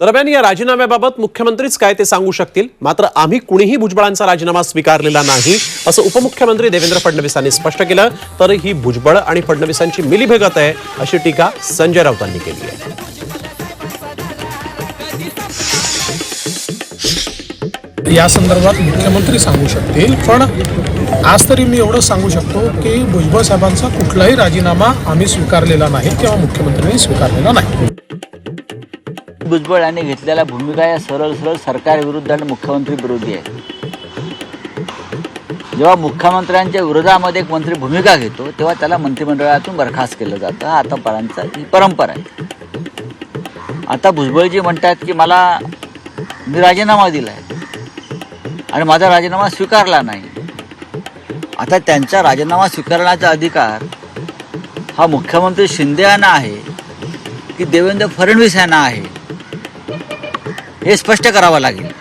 दरम्यान या राजीनाम्याबाबत मुख्यमंत्रीच काय ते सांगू शकतील? मात्र आम्ही कुणीही भुजबळांचा राजीनामा स्वीकारलेला नाही असं उपमुख्यमंत्री देवेंद्र फडणवीसांनी स्पष्ट केलं. तर ही भुजबळ आणि फडणवीसांची मिलीभगत आहे अशी टीका संजय राऊतांनी केली आहे. या संदर्भात मुख्यमंत्री सांगू शकतील पण आज तरी मी एवढं सांगू शकतो की भुजबळ साहेबांचा कुठलाही राजीनामा आम्ही स्वीकारलेला नाही किंवा मुख्यमंत्र्यांनी स्वीकारलेला नाही. भुजबळ यांनी घेतलेल्या भूमिका या सरळ सरळ सरकार विरुद्ध आणि मुख्यमंत्री विरोधी आहे. जेव्हा मुख्यमंत्र्यांच्या विरोधामध्ये एक मंत्री भूमिका घेतो तेव्हा त्याला मंत्रिमंडळातून बरखास्त केलं जातं. आतापर्यंत ही परंपरा आहे. आता भुजबळजी म्हणतात की मला मी राजीनामा दिला आहे आणि माझा राजीनामा स्वीकारला नाही. आता त्यांचा राजीनामा स्वीकारण्याचा अधिकार हा मुख्यमंत्री शिंदे यांना आहे की देवेंद्र फडणवीस यांना आहे. हे स्पष्ट करावं लागेल.